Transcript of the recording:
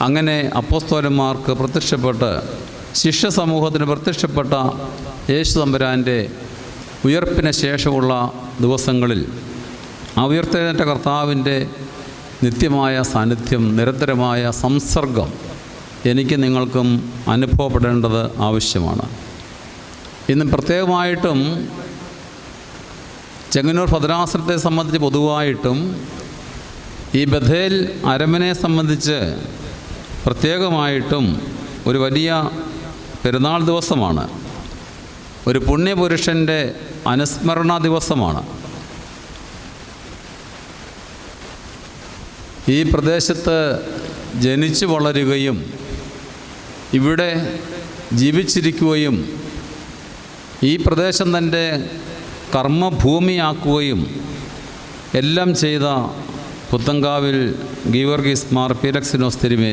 അങ്ങനെ അപ്പോസ്തോലന്മാർക്ക് പ്രത്യക്ഷപ്പെട്ട് ശിഷ്യ സമൂഹത്തിന് പ്രത്യക്ഷപ്പെട്ട യേശു തമ്പുരാന്റെ ഉയർപ്പിന് ശേഷമുള്ള ദിവസങ്ങളിൽ ആ ഉയർത്തേറ്റ കർത്താവിന്റെ നിത്യമായ സാന്നിധ്യം നിരന്തരമായ സംസർഗം എനിക്ക് നിങ്ങൾക്കും അനുഭവപ്പെടേണ്ടത് ആവശ്യമാണ്. ഇന്ന് പ്രത്യേകമായിട്ടും ചെങ്ങന്നൂർ ഭദ്രാസനത്തെ സംബന്ധിച്ച് പൊതുവായിട്ടും ഈ ബഥേൽ അരമനെ സംബന്ധിച്ച് പ്രത്യേകമായിട്ടും ഒരു വലിയ പെരുന്നാൾ ദിവസമാണ്. ഒരു പുണ്യപുരുഷന്റെ അനുസ്മരണ ദിവസമാണ്. ഈ പ്രദേശത്ത് ജനിച്ചു വളരുകയും ഇവിടെ ജീവിച്ചിരിക്കുകയും ഈ പ്രദേശം തന്റെ കർമ്മഭൂമിയാക്കുകയും എല്ലാം ചെയ്ത പുത്തങ്കാവിൽ ഗീവർഗീസ് മാർ പീരക്സിനോസ് തിരുമേനി.